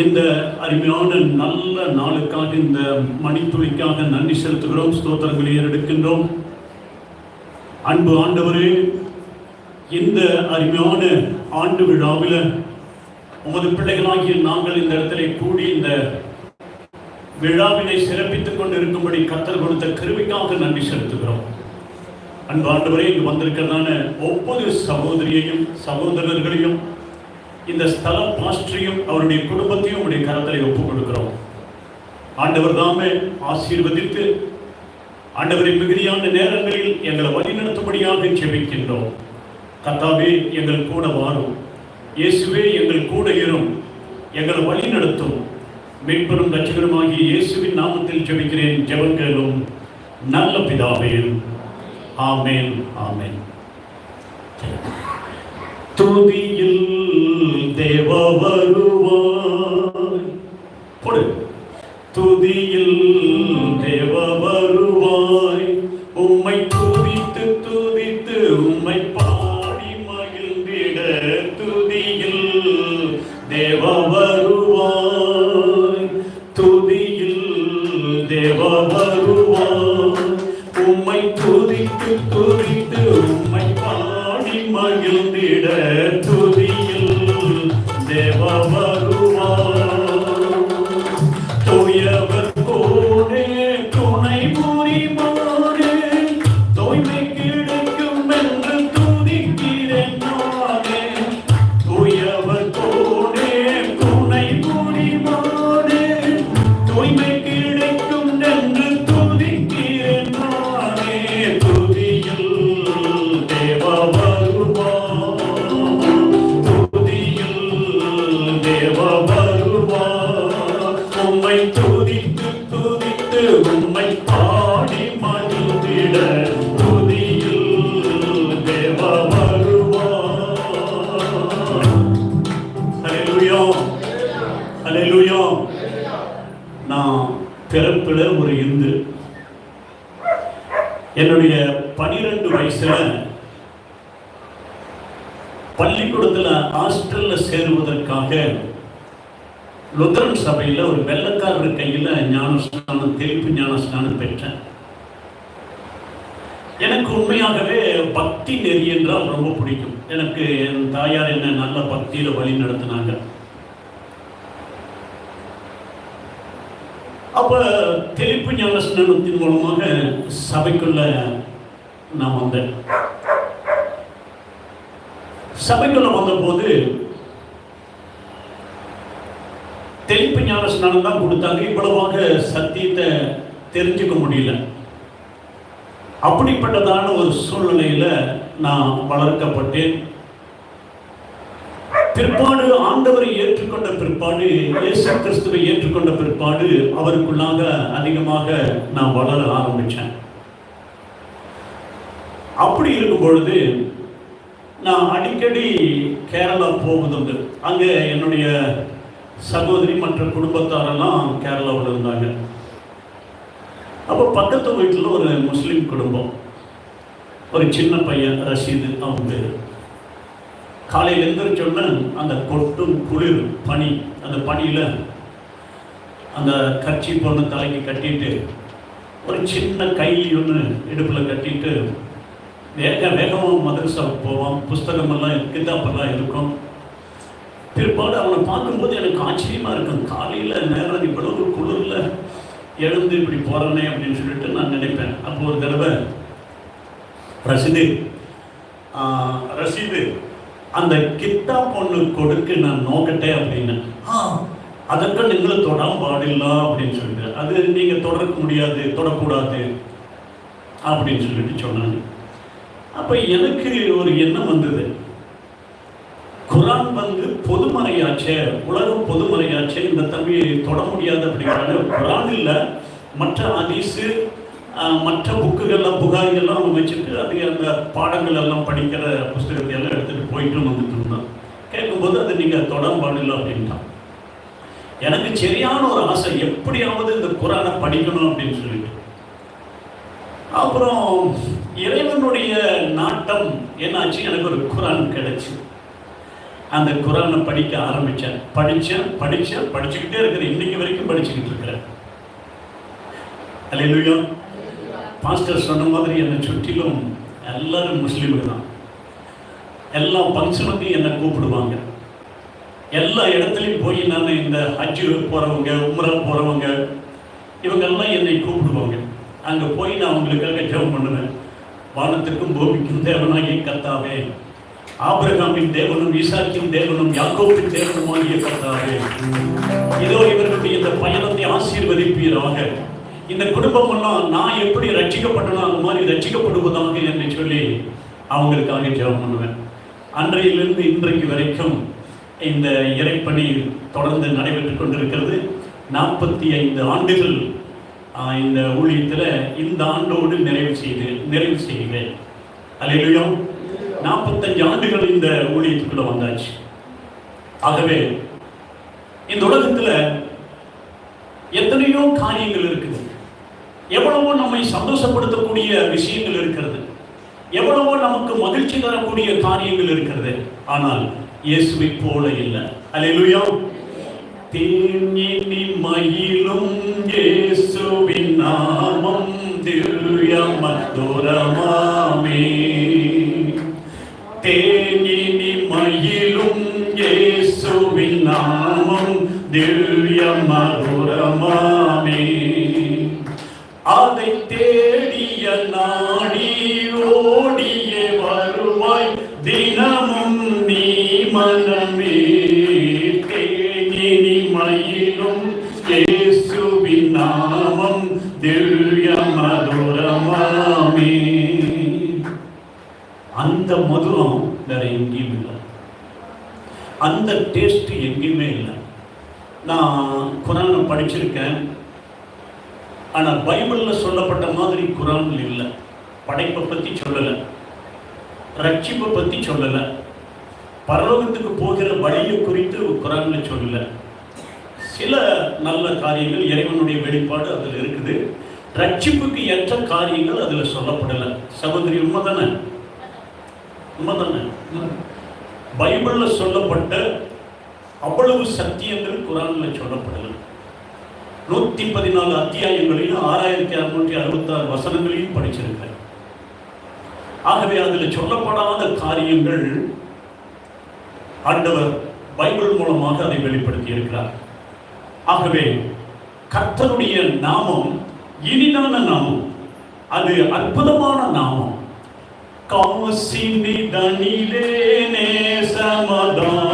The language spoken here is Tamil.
இந்த அருமையான நல்ல நாளுக்காக இந்த மணித்துளிக்காக நன்றி செலுத்துகிறோம் ஸ்தோத்திரங்களை ஏறெடுக்கின்றோம். அன்பு ஆண்டவரே இந்த அருமையான ஆண்டு விழாவில் உமது பிள்ளைகளாகிய நாங்கள் இந்த இடத்திலே கூடி இந்த விழாவினை சிறப்பித்துக் கொண்டு இருக்கும்படி கத்தர் கொடுத்த கிருமிக்காக நன்றி செலுத்துகிறோம். அன்பு ஆண்டவரே இங்கு வந்திருக்கிறதான ஒவ்வொரு சகோதரியையும் சகோதரர்களையும் இந்த ஸ்தல பாஸ்டரையும் அவருடைய குடும்பத்தையும் உடைய கரத்தில் ஒப்புக் கொடுக்கிறோம் ஆண்டவர் தாமே ஆசீர்வதித்து ஆண்டவரின் மிகுதியான நேரங்களில் எங்களை வழிநடத்தும்படியாக செபிக்கின்றோம் கத்தாவே எங்கள் கூட வாரும். இயேசுவே எங்கள் கூட இரும். எங்களை வழி நடத்தும் மீட்பெரும் லட்சகருமாகிய இயேசுவின் நாமத்தில் ஜெபிக்கிறேன். ஜெபங்களும் நல்ல பிதாவே. ஆமேன் ஆமேன். துதியில் தேவ வருவாய். போடு. துதியில் தேவ வருவாய். உம்மை துதித்து துதித்து உம்மை பாடி மகிழ்ந்திட துதியில் தேவ வருவாய். துதியில் தேவ வருவாய். உம்மை துதித்து துதித்து உம்மை பாடி மகிழ்ந்திட துதி ஹalleluya நான் பிறப்பில் ஒரு இந்து. என்னுடைய பனிரெண்டு வயசுல பள்ளிக்கூடத்தில் ஹாஸ்டலில் சேருவதற்காக லுத்தரன் சபையில் ஒரு வெள்ளக்காரர் கையில் ஞானஸ்நானம் தெளிப்பு ஞானஸ்நானம் பெற்றேன். எனக்கு உண்மையாகவே பக்தி நெறி என்றால் ரொம்ப பிடிக்கும். எனக்கு என் தாயார் என்ன நல்ல பக்தியில் வழி நடத்தினாங்க அப்போ தெளிப்பு ஞானஸ்நானத்தின் மூலமாக சபைக்குள்ள நான் வந்தேன். சபைக்குள்ள வந்தபோது தெளிப்பு ஞான ஸ்நானம் தான் கொடுத்தாங்க. இவ்வளவாக சத்தியத்தை தெரிஞ்சுக்க முடியல. அப்படிப்பட்டதான ஒரு சூழ்நிலையில் நான் வளர்க்கப்பட்டேன். பிற்பாடு ஆண்டவரை ஏற்றுக்கொண்ட பிற்பாடு இயேசு கிறிஸ்துவை ஏற்றுக்கொண்ட பிற்பாடு அவருக்குள்ளாக அதிகமாக நான் வளர ஆரம்பித்தேன் அப்படி இருக்கும் பொழுது நான் அடிக்கடி கேரளா போவதுண்டு. அங்கே என்னுடைய சகோதரி மற்ற குடும்பத்தாரெல்லாம் கேரளாவில் இருந்தாங்க. அப்போ பக்கத்து வீட்டில் ஒரு முஸ்லீம் குடும்பம். ஒரு சின்ன பையன் ரஷீது அவன் பேர். காலையில் எழுந்திரிச்சோடனே அந்த கொட்டும் குளிர் பனி அந்த பனியில் அந்த கட்சி பொண்ணு தலைக்கு கட்டிட்டு ஒரு சின்ன கை ஒன்று இடுப்பில் கட்டிட்டு வேக வேகமாக மதரசாவுக்கு போவோம் புஸ்தகமெல்லாம் கிதாப்பெல்லாம் இருக்கும். பிற்பாடு அவனை பார்க்கும்போது எனக்கு ஆச்சரியமாக இருக்கும். காலையில் நேரம் இவ்வளவு குளிரில் எழுந்து இப்படி போகிறனே அப்படின்னு சொல்லிட்டு நான் நினைப்பேன். அப்போ ஒரு தடவை ரசீது ரசீது அந்த கிட்டா பொண்ணு கொடுக்கு நான் நோக்கட்டேன் அப்படின்னு. அதற்கு நீங்கள் தொடாம பாடில்ல அப்படின்னு சொல்லிட்டு. அது நீங்க தொடக்க முடியாது தொடக்கூடாது அப்படின்னு சொல்லிட்டு சொன்னாங்க. அப்ப எனக்கு ஒரு எண்ணம் வந்தது. குரான் வந்து பொதுமறையாச்சே உலகம் பொதுமறையாச்சே இந்த தம்பியை தொட முடியாது அப்படிங்கிறாங்க. குரான் இல்லை மற்ற அதிசு ஆஹ், மற்ற புக்குகள்லாம் புகாரிகள்லாம் அவங்க வச்சுட்டு அது அந்த பாடங்கள் எல்லாம் படிக்கிற புஸ்தகத்தை எல்லாம் போயிட்டு வந்துட்டு இருந்தான். கேட்கும்போது அது நீங்கள் தொட பாடில்லை அப்படின்ட்டான். எனக்கு சரியான ஒரு ஆசை எப்படியாவது இந்த குரானை படிக்கணும் அப்படின்னு சொல்லிட்டு. அப்புறம் இறைவனுடைய நாட்டம் என்னாச்சு? எனக்கு ஒரு குரான் கிடைச்சு. அந்த குரானை படிக்க ஆரம்பித்தேன் படித்தேன் படித்தேன் படிச்சுக்கிட்டே இருக்கிறேன். இன்னைக்கு வரைக்கும் படிச்சுக்கிட்டு இருக்கிறேன். அல்லேலூயா பாஸ்டர் சொன்ன மாதிரி என்னை சுற்றிலும் எல்லாரும் முஸ்லீம்கள் தான். எல்லா ஃபங்க்ஷனுக்கும் என்னை கூப்பிடுவாங்க. எல்லா இடத்துலையும் போய் நான் இந்த ஹஜ்ஜு போகிறவங்க உம்ரா போகிறவங்க இவங்கெல்லாம் என்னை கூப்பிடுவாங்க. அங்கே போய் நான் அவங்களுக்காக ஜெபம் பண்ணுவேன். வானத்துக்கும் பூமிக்கும் தேவனாகிய கத்தாவே ஆபிரகாமின் தேவனும் ஈசாக்கின் தேவனும் யாக்கோபின் தேவனுமாகிய கத்தாவே இதோ இவர்களுடைய இந்த பயணத்தை ஆசீர்வதிப்பீராக. இந்த குடும்பம் எல்லாம் நான் எப்படி ரட்சிக்கப்பட்டனோ அந்த மாதிரி ரட்சிக்கப்படுவதாக என்று சொல்லி அவங்களுக்காக ஜெபம் பண்ணுவேன். அன்றையிலிருந்து இன்றைக்கு வரைக்கும் இந்த இறைப்பணி தொடர்ந்து நடைபெற்று கொண்டிருக்கிறது. நாற்பத்தி ஐந்து ஆண்டுகள் இந்த ஊழியத்தில் இந்த ஆண்டோடு நிறைவு செய்து நிறைவு செய்கிறேன். அல்லையா நாற்பத்தஞ்சு ஆண்டுகள் இந்த ஊழியத்துக்குள்ள வந்தாச்சு. ஆகவே இந்த உலகத்தில் எத்தனையோ காரியங்கள் இருக்குது. எவ்வளவோ நம்மை சந்தோஷப்படுத்தக்கூடிய விஷயங்கள் இருக்கிறது. எவ்வளவோ நமக்கு மகிழ்ச்சி தரக்கூடிய காரியங்கள் இருக்கிறது. ஆனால் இயேசுவை போல இல்லை. அல்லேலூயா தேனி மயிலும் இயேசுவின் நாமம் திவ்ய மதுரமாமே தேனி மயிலும் இயேசுவின் நாமம் திவ்ய மதுரமா மனமே மயிலும் இயேசுவின் நாமம் திவ்ய மதுரமாமே அந்த மதுரம் வேற எங்கேயும் இல்லை. அந்த டேஸ்ட் எங்கேயுமே இல்லை. நான் குரானை படிச்சிருக்கேன். ஆனால் பைபிளில் சொல்லப்பட்ட மாதிரி குரான் இல்லை. படைப்பை பற்றி சொல்லலை. ரட்சிப்பை பற்றி சொல்லலை. பரலோகத்துக்கு போகிற வழியை குறித்து குரானில் சொல்லலை. சில நல்ல காரியங்கள் இறைவனுடைய வெளிப்பாடு அதில் இருக்குது. ரட்சிப்புக்கு ஏற்ற காரியங்கள் அதில் சொல்லப்படலை. சகோதரி உண்மைதானே? உண்மைதானே? பைபிளில் சொல்லப்பட்ட அவ்வளவு சத்தியங்கள் குரானில் சொல்லப்படலை. நூற்றி பதினாலு அத்தியாயங்களையும் ஆறாயிரத்தி அறுநூற்றி அறுபத்தாறு வசனங்களையும் படிச்சிருக்கிறேன் ஆகவே அதில் சொல்லப்படாத காரியங்கள் ஆண்டவர் பைபிள் மூலமாக அதை வெளிப்படுத்தி இருக்கிறார் ஆகவே கர்த்தருடைய நாமம் இனிதான நாமம். அது அற்புதமான நாமம். காசினி தனிலே நேசமதான்